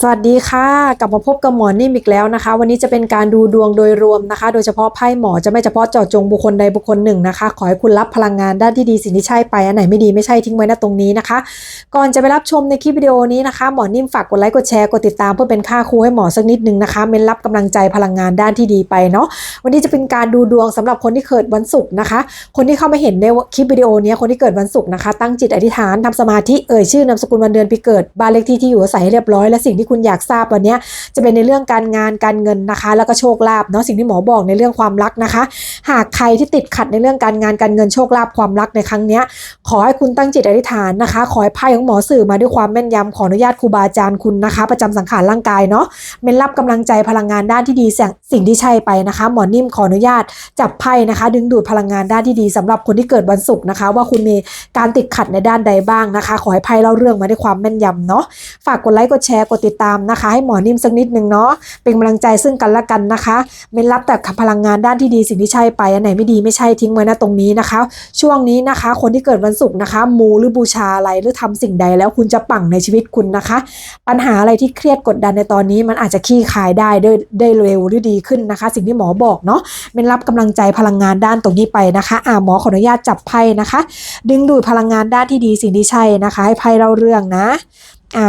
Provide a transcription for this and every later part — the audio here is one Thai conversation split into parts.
สวัสดีค่ะกลับมาพบกับหมอนิ่มอีกแล้วนะคะ วันนี้จะเป็นการดูดวงโดยรวมนะคะ โดยเฉพาะไพ่หมอจะไม่เฉพาะเจาะจงบุคคลใดบุคคลหนึ่งนะคะ ขอให้คุณรับพลังงานด้านที่ดีสิ่งที่ใช่ไปอันไหนไม่ดีไม่ใช่ทิ้งไว้นะตรงนี้นะคะ ก่อนจะไปรับชมในคลิปวิดีโอนี้นะคะหมอนิ่มฝากกดไลค์กดแชร์กดติดตามเพื่อเป็นค่าครูให้หมอสักนิดนึงนะคะเม้นรับกำลังใจพลังงานด้านที่ดีไปเนาะวันนี้จะเป็นการดูดวงสำหรับคนที่เกิดวันศุกร์นะคะ คนที่เข้ามาเห็นในคลิปวิดีโอนี้คนที่เกิดวันศุกร์นะคะ ตั้งจิตอธิษฐานทำสมาธิเอ่ยชื่อนามสกุลวันเดือนปีเกิดบ้านเลขที่ที่อยู่อาศัยเรียบร้อยและสิ่งที่คุณอยากทราบวันนี้จะเป็นในเรื่องการงานการเงินนะคะ แล้วก็โชคลาภเนาะสิ่งที่หมอบอกในเรื่องความรักนะคะ หากใครที่ติดขัดในเรื่องการงานการเงินโชคลาภความรักในครั้งนี้ขอให้คุณตั้งจิตอธิษฐานนะคะ ขอให้ไพ่ของหมอสื่อมาด้วยความแม่นยำขออนุญาตครูบาอาจารย์คุณนะคะ ประจำสังขารร่างกายเนาะเมนรับกำลังใจพลังงานด้านที่ดีสิ่งสิ่งที่ใช่ไปนะคะ หมอนิ่มขออนุญาตจับไพ่นะคะ ดึงดูดพลังงานด้านที่ดีสำหรับคนที่เกิดวันศุกร์นะคะ ว่าคุณมีการติดขัดในด้านใดบ้างนะคะ ขอให้ไพ่เล่าเรื่องมาด้วยความแม่นยำเนาะฝากกดไลค์กดแชร์กดติดตามนะคะ ให้หมอนิ่มสักนิดหนึ่งเนาะเป็นกำลังใจซึ่งกันและกันนะคะเมนรับแต่พลังงานด้านที่ดีสิ่งที่ใช่ไปอันไหนไม่ดีไม่ใช่ทิ้งไว้นะตรงนี้นะคะ ช่วงนี้นะคะ คนที่เกิดวันศุกร์นะคะมูหรือบูชาอะไรหรือทำสิ่งใดแล้วคุณจะปังในชีวิตคุณนะคะ ปัญหาอะไรที่เครียดกดดันในตอนนี้มันอาจจะขี้คายได้ด้ได้เร็วหรือดีขึ้นนะคะ สิ่งที่หมอบอกเนาะเมนรับกำลังใจพลังงานด้านตรงนี้ไปนะคะอ่าหมอขออนุญาตจับไพ่นะคะ ดึงดูดพลังงานด้านที่ดีสิ่งที่ใช่นะคะ ให้ไพ่เล่าเรื่องนะ อ่า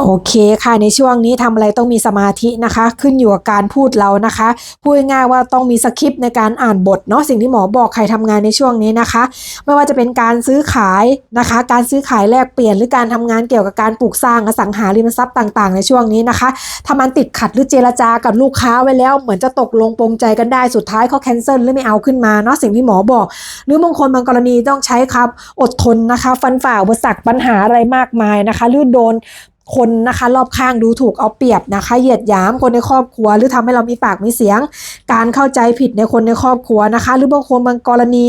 โอเคค่ะในช่วงนี้ทำอะไรต้องมีสมาธินะคะ ขึ้นอยู่กับการพูดเรานะคะพูดง่ายว่าต้องมีสคริปต์ในการอ่านบทเนาะสิ่งที่หมอบอกใครทำงานในช่วงนี้นะคะ ไม่ว่าจะเป็นการซื้อขายนะคะ การซื้อขายแลกเปลี่ยนหรือการทำงานเกี่ยวกับการปลูกสร้างอสังหาริมทรัพย์ต่างๆ ในช่วงนี้นะคะถ้ามันติดขัดหรือเจรจากับลูกค้าไว้แล้ว เหมือนจะตกลงปรงใจกันได้สุดท้ายเขาแคนเซิลหรือไม่เอาขึ้นมาเนาะสิ่งที่หมอบอก หรือบางคนบางกรณีต้องใช้ครับอดทนนะคะ ฟันฝ่าอุปสรรคปัญหาอะไรมากมายนะคะหรือโดน คนนะคะรอบข้างดูถูกเอาเปรียบนะคะ เหยียดหยามคนในครอบครัว หรือทำให้เรามีปากมีเสียง การเข้าใจผิดในคนในครอบครัวนะคะ หรือบางคนบางกรณี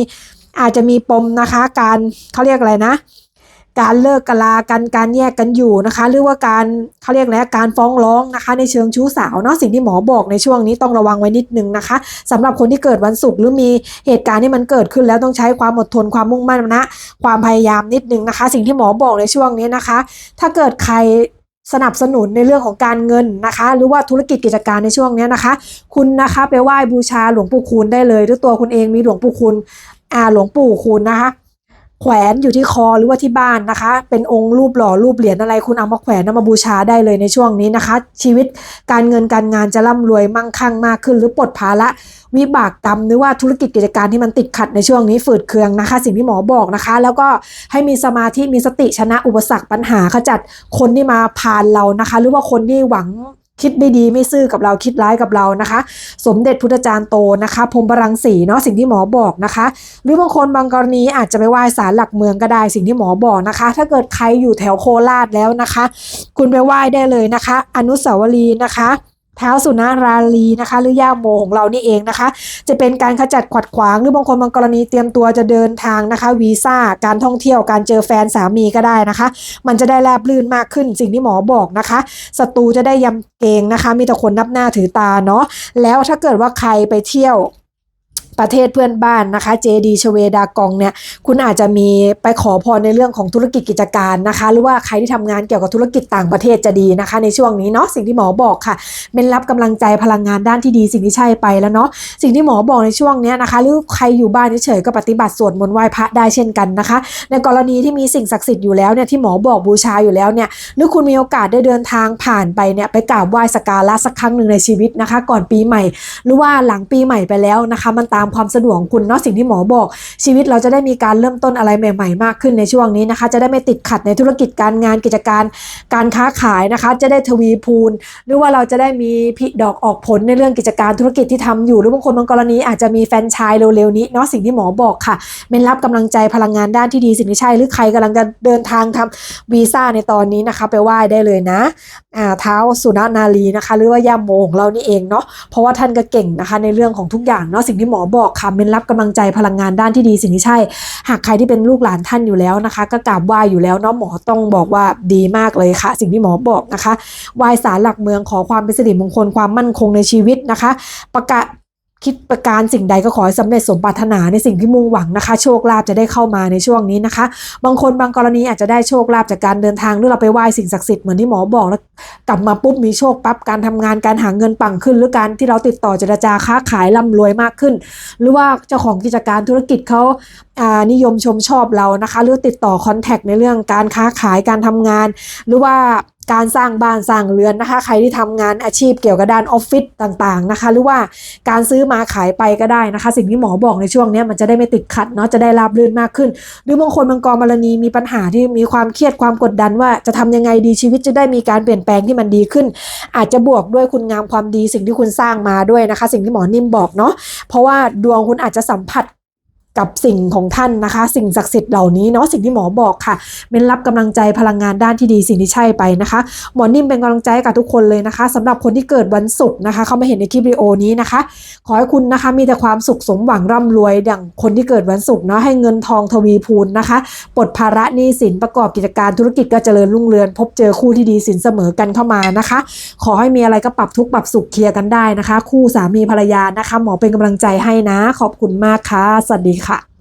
อาจจะมีปมนะคะ การเขาเรียกอะไรนะ การเลิกกลากันการแยกกันอยู่นะคะหรือว่าการเขาเรียกอะไรการฟ้องร้องนะคะ ในเชิงชู้สาวเนาะสิ่งที่หมอบอกในช่วงนี้ต้องระวังไว้นิดนึงนะคะสำหรับคนที่เกิดวันศุกร์หรือมีเหตุการณ์ที่มันเกิดขึ้นแล้วต้องใช้ความอดทนความมุ่งมั่นนะความพยายามนิดนึงนะคะ สิ่งที่หมอบอกในช่วงนี้นะคะ ถ้าเกิดใครสนับสนุนในเรื่องของการเงินนะคะ หรือว่าธุรกิจกิจการในช่วงนี้นะคะ คุณนะคะไปไหว้บูชาหลวงปู่คูณได้เลย หรือตัวคุณเองมีหลวงปู่คูณอ่าหลวงปู่คูณนะคะ แขวนอยู่ที่คอหรือว่าที่บ้านนะคะ เป็นองค์รูปหล่อรูปเหรียญอะไรคุณเอามาแขวนเอามาบูชาได้เลยในช่วงนี้นะคะ ชีวิตการเงินการงานจะร่ำรวยมั่งคั่งมากขึ้น หรือปลดภาระวิบากกรรมหรือว่าธุรกิจกิจการที่มันติดขัดในช่วงนี้ฝืดเคืองนะคะ สิ่งที่หมอบอกนะคะ แล้วก็ให้มีสมาธิมีสติชนะอุปสรรคปัญหาขจัดคนที่มาผ่านเรานะคะ หรือว่าคนที่หวัง คิดไม่ดีไม่ซื่อกับเราคิดร้ายกับเรานะคะ สมเด็จพุทธจารย์โตนะคะพรมบรังสีเนาะสิ่งที่หมอบอกนะคะ หรือบางคนบางกรณีอาจจะไปไหว้ศาลหลักเมืองก็ได้สิ่งที่หมอบอกนะคะ ถ้าเกิดใครอยู่แถวโคราชแล้วนะคะ คุณไปไหว้ได้เลยนะคะ อนุสาวรีย์นะคะ เท้าสุนาราลีนะคะ หรือย่าโมของเรานี่เองนะคะ จะเป็นการขจัดขวัดขวางหรือบางคนบางกรณีเตรียมตัวจะเดินทางนะคะวีซ่าการท่องเที่ยวการเจอแฟนสามีก็ได้นะคะ มันจะได้แลบลื่นมากขึ้นสิ่งที่หมอบอกนะคะศัตรูจะได้ยำเกงนะคะ มีแต่คนนับหน้าถือตาเนาะแล้วถ้าเกิดว่าใครไปเที่ยว ประเทศเพื่อนบ้านนะคะเจดีชเวดากองเนี่ยคุณอาจจะมีไปขอพรในเรื่องของธุรกิจกิจการนะคะ หรือว่าใครที่ทำงานเกี่ยวกับธุรกิจต่างประเทศจะดีนะคะ ในช่วงนี้เนาะสิ่งที่หมอบอกค่ะเป็นรับกำลังใจพลังงานด้านที่ดีสิ่งที่ใช่ไปแล้วเนาะสิ่งที่หมอบอกในช่วงนี้นะคะ หรือใครอยู่บ้านเฉยๆก็ปฏิบัติสวดมนต์ไหว้พระได้เช่นกันนะคะ ในกรณีที่มีสิ่งศักดิ์สิทธิ์อยู่แล้วเนี่ยที่หมอบอกบูชาอยู่แล้วเนี่ยหรือคุณมีโอกาสได้เดินทางผ่านไปเนี่ยไปกราบไหว้สักการะสักครั้งหนึ่งในชีวิตนะคะ ก่อนปีใหม่ หรือว่าหลังปีใหม่ไปแล้วนะคะมันตามความสะดวกของคุณเนาะสิ่งที่หมอบอก ชีวิตเราจะได้มีการเริ่มต้นอะไรใหม่ ๆ มากขึ้นในช่วงนี้นะคะ จะได้ไม่ติดขัดในธุรกิจการงานกิจการการค้าขายนะคะ จะได้ทวีพูน หรือว่าเราจะได้มีพิดอกออกผลในเรื่องกิจการธุรกิจที่ทำอยู่ หรือบางคนบางกรณีอาจจะมีแฟนชายเร็วๆนี้เนาะสิ่งที่หมอบอกค่ะเป็นรับกำลังใจพลังงานด้านที่ดีสิ่งที่ใช่หรือใครกำลังจะเดินทางทำวีซ่าในตอนนี้นะคะ ไปไหว้ได้เลยนะอ่าเท้าสุนานารีนะคะ หรือว่าย่าโมของเรานี่เองเนาะเพราะว่าท่านก็เก่งนะคะในเรื่องของทุกอย่างเนาะสิ่งที่หมอบอกค่ะเป็นรับกำลังใจพลังงานด้านที่ดีสิ่งที่ใช่ หากใครที่เป็นลูกหลานท่านอยู่แล้วนะคะ ก็กราบไหว้อยู่แล้วเนาะหมอต้องบอกว่าดีมากเลยค่ะ สิ่งที่หมอบอกนะคะไหว้สารหลักเมืองขอความเป็นสิริมงคลความมั่นคงในชีวิตนะคะ ประกาศ คิดประการสิ่งใดก็ขอให้สำเร็จสมปรารถนาในสิ่งที่มุ่งหวังนะคะ โชคลาภจะได้เข้ามาในช่วงนี้นะคะ บางคนบางกรณีอาจจะได้โชคลาภจากการเดินทางหรือเราไปไหว้สิ่งศักดิ์สิทธิ์เหมือนที่หมอบอกแล้วกลับมาปุ๊บมีโชคปั๊บการทำงานการหาเงินปังขึ้น หรือการที่เราติดต่อเจรจาค้าขายร่ำรวยมากขึ้น หรือว่าเจ้าของกิจการธุรกิจเขาอ่านิยมชมชอบเรานะคะ หรือติดต่อคอนแทคในเรื่องการค้าขายการทำงาน หรือว่า การสร้างบ้านสร้างเรือนนะคะ ใครที่ทำงานอาชีพเกี่ยวกับด้านออฟฟิศต่างๆนะคะ หรือว่าการซื้อมาขายไปก็ได้นะคะ สิ่งที่หมอบอกในช่วงนี้มันจะได้ไม่ติดขัดเนาะจะได้ราบรื่นมากขึ้น หรือบางคนบางกรมรณีมีปัญหาที่มีความเครียดความกดดันว่าจะทำยังไงดีชีวิตจะได้มีการเปลี่ยนแปลงที่มันดีขึ้น อาจจะบวกด้วยคุณงามความดีสิ่งที่คุณสร้างมาด้วยนะคะ สิ่งที่หมอนิ่มบอกเนาะเพราะว่าดวงคุณอาจจะสัมผัส กับสิ่งของท่านนะคะ สิ่งศักดิ์สิทธิ์เหล่านี้เนาะสิ่งที่หมอบอกค่ะเป็นรับกำลังใจพลังงานด้านที่ดีสิ่งที่ใช่ไปนะคะ หมอนิ่มเป็นกำลังใจกับทุกคนเลยนะคะสำหรับคนที่เกิดวันศุกร์นะคะ เขามาเห็นในคลิปวิดีโอนี้นะคะ ขอให้คุณนะคะมีแต่ความสุขสมหวังร่ำรวยอย่างคนที่เกิดวันศุกร์เนาะให้เงินทองทวีพูนนะคะปลดภาระหนี้สินประกอบกิจการธุรกิจก็เจริญรุ่งเรืองพบเจอคู่ที่ดีสินเสมอกันเข้ามานะคะ ขอให้มีอะไรก็ปรับทุกข์ปรับสุขเคลียร์กันได้นะคะ คู่สามีภรรยานะคะ หมอเป็นกำลังใจให้นะ ขอบคุณมากค่ะสวัสดีค่ะ